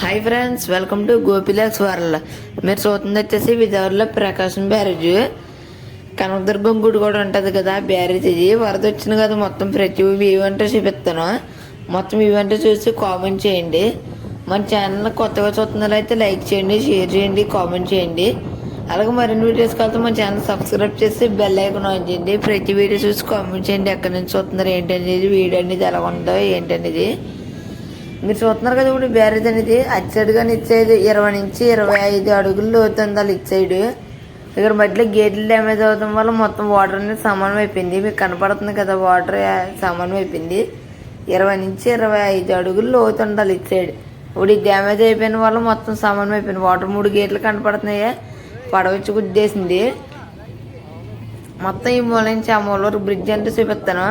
Hi friends welcome to Gopilax world మీరు చూస్తుంది వచ్చేసి విజయవాడలో ప్రకాశం బ్యారేజ్. కనకదుర్గం గుడి కూడా ఉంటుంది కదా బ్యారేజ్ ఇది. వరద వచ్చింది కదా మొత్తం ప్రతి ఈవెంట్ చూపిస్తాను. మొత్తం ఈవెంట్ చూసి కామెంట్ చేయండి. మన ఛానల్ కొత్తగా చూస్తున్న అయితే లైక్ చేయండి షేర్ చేయండి కామెంట్ చేయండి. అలాగే మరిన్ని వీడియోస్ కలిసి మన ఛానల్ సబ్స్క్రైబ్ చేసి బెల్ ఐకాన్ ఆన్ చేయండి. ప్రతి వీడియో చూసి కామెంట్ చేయండి. ఎక్కడి నుంచి చూస్తున్నారు ఏంటనేది వీడియో అనేది ఎలా ఉందో ఏంటనేది. మీరు చూస్తున్నారు కదా ఇప్పుడు బ్యారేజ్ అనేది అటు సైడ్ కానీ ఇటు సైడ్ ఇరవై నుంచి ఇరవై ఐదు అడుగులు లోతుంది వాళ్ళు ఇటు సైడ్ ఇక్కడ మధ్యలో గేట్లు డ్యామేజ్ అవడం వల్ల మొత్తం వాటర్ అనేది సమానం అయిపోయింది. మీకు కనపడుతుంది కదా వాటర్ సమానం అయిపోయింది. ఇరవై నుంచి ఇరవై ఐదు అడుగులు లోతు ఉండాలి ఇటు సైడ్ ఇప్పుడు ఈ డ్యామేజ్ అయిపోయిన వల్ల మొత్తం సమానం అయిపోయింది. వాటర్ మూడు గేట్లు కనపడుతున్నాయి. పడవచ్చి గుద్దేసింది. మొత్తం ఈ మూల నుంచి ఆ మూల వరకు బ్రిడ్జ్ అంటే చూపిస్తాను.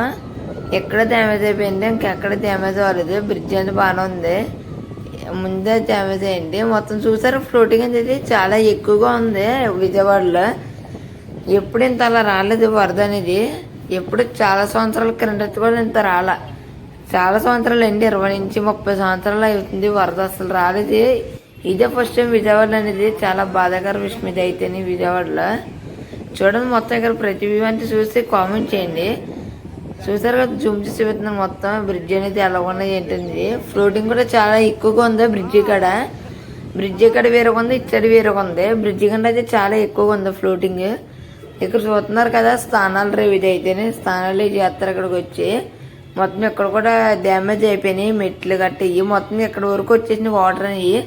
ఎక్కడ డ్యామేజ్ అయిపోయింది ఇంకెక్కడ డ్యామేజ్ అవ్వలేదు. బ్రిడ్జ్ అంటే బాగానే ఉంది. ముందే డ్యామేజ్ అయింది. మొత్తం చూసారు ఫ్లోటింగ్ అనేది చాలా ఎక్కువగా ఉంది విజయవాడలో. ఎప్పుడు ఇంత అలా రాలేదు వరద అనేది. ఎప్పుడు చాలా సంవత్సరాల క్రిందట కూడా ఇంత రాలే. చాలా సంవత్సరాలు అండి ఇరవై నుంచి ముప్పై సంవత్సరాలు అవుతుంది వరద అసలు రాలేదు. ఇదే ఫస్ట్ టైం విజయవాడ అనేది చాలా బాధాకర విషయం ఇది అయితేనే విజయవాడలో. చూడండి మొత్తం ఇక్కడ ప్రతి చూసి కామెంట్ చేయండి. చూసారు కదా జూమ్ చేసి చూపిస్తున్నాను మొత్తం బ్రిడ్జ్ అనేది ఎలా ఉన్నది ఏంటనేది ఫ్లోటింగ్ కూడా చాలా ఎక్కువగా ఉంది బ్రిడ్జ్ కాడ. బ్రిడ్జ్ ఇక్కడ వేరేగా ఉంది ఇచ్చడి వేరేగా ఉంది. బ్రిడ్జ్ కంటే అయితే చాలా ఎక్కువగా ఉంది ఫ్లోటింగ్ ఇక్కడ చూస్తున్నారు కదా స్థానాలు రేవు ఇది అయితేనే. స్థానాలు చేస్తారు ఇక్కడికి వచ్చి మొత్తం ఇక్కడ కూడా డ్యామేజ్ అయిపోయినాయి మెట్లు గట్ట ఇవి మొత్తం ఇక్కడ వరకు వచ్చేసిన వాటర్ అనేవి.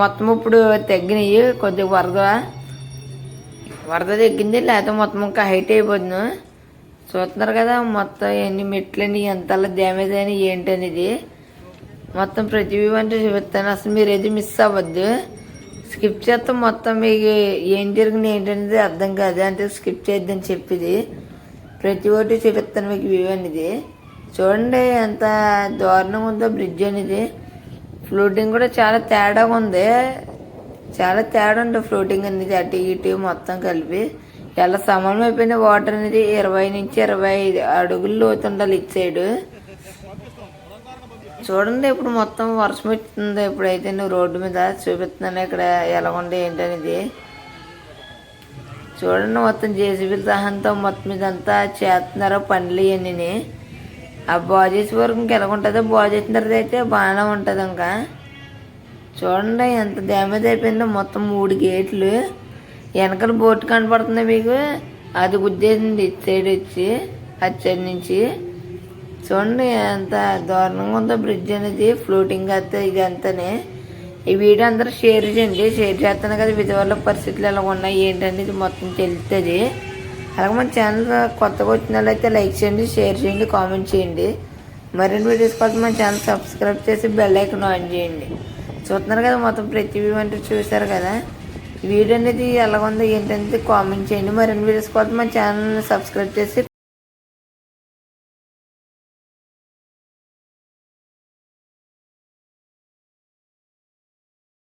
మొత్తం ఇప్పుడు తగ్గినాయి కొద్దిగా వరద. వరద తగ్గింది లేకపోతే మొత్తం ఇంకా హైట్ అయిపోతుంది చూస్తున్నారు కదా మొత్తం ఎన్ని మెట్లని ఎంతలా డ్యామేజ్ అయినా ఏంటి అనేది మొత్తం ప్రతి అంటే చూపిస్తాను. అసలు మీరు ఏది మిస్ అవ్వద్దు. స్కిప్ చేస్తే మొత్తం మీకు ఏం జరిగింది ఏంటనేది అర్థం కాదు. అంటే స్కిప్ చేద్దని చెప్పింది. ప్రతి ఒక్కటి చూపిస్తాను మీకు వ్యూ అనేది. చూడండి ఎంత దారుణంగా ఉందో బ్రిడ్జ్ అనేది. ఫ్లోటింగ్ కూడా చాలా తేడాగా ఉంది. చాలా తేడా ఉంది ఫ్లోటింగ్ అనేది అటు ఇటు మొత్తం కలిపి. ఎలా సమానం అయిపోయిన వాటర్ అనేది ఇరవై నుంచి ఇరవై ఐదు అడుగులు లోతుండాలి ఇటు సైడు. చూడండి ఇప్పుడు మొత్తం వర్షం వచ్చింది ఇప్పుడైతే నువ్వు రోడ్డు మీద చూపిస్తున్నాను. ఇక్కడ ఎలా ఉంది ఏంటనేది. చూడండి మొత్తం జేసీబీల సహాయంతో మొత్తం ఇదంతా చేస్తున్నారు పనులు ఇవన్నీ ఆ బాగు చేసే వరకు ఇంకా ఎలా ఉంటుందో బాగు చేసిన తర్వాత అయితే బాగానే ఉంటుంది ఇంకా. చూడండి ఎంత డ్యామేజ్ అయిపోయిందో మొత్తం మూడు గేట్లు. వెనకాల బోట్ కనపడుతుంది మీకు. అది గుద్దేసింది ఇటు సైడ్ వచ్చి అటు సైడ్ నుంచి. చూడండి ఎంత దారుణంగా ఉందో బ్రిడ్జ్ అనేది ఫ్లోటింగ్ అయితే ఇది అంతనే. ఈ వీడియో అందరూ షేర్ చేయండి. షేర్ చేస్తాను కదా విజయవాడలో పరిస్థితులు ఎలా ఉన్నాయి ఏంటనేది మొత్తం తెలుస్తుంది అలాగే మన ఛానల్ కొత్తగా వచ్చిన వాళ్ళైతే లైక్ చేయండి షేర్ చేయండి కామెంట్ చేయండి. మరిన్ని వీడియోస్ కోసం మన ఛానల్ సబ్స్క్రైబ్ చేసి బెల్ ఐకన్ ఆన్ చేయండి. చూస్తున్నారు కదా మొత్తం ప్రతి అంటే చూసారు కదా. వీడియో అనేది ఎలా ఉందో ఏంటనేది కామెంట్ చేయండి. మరిన్ని వీడియోస్ కోసం మా ఛానల్ని సబ్స్క్రైబ్ చేసి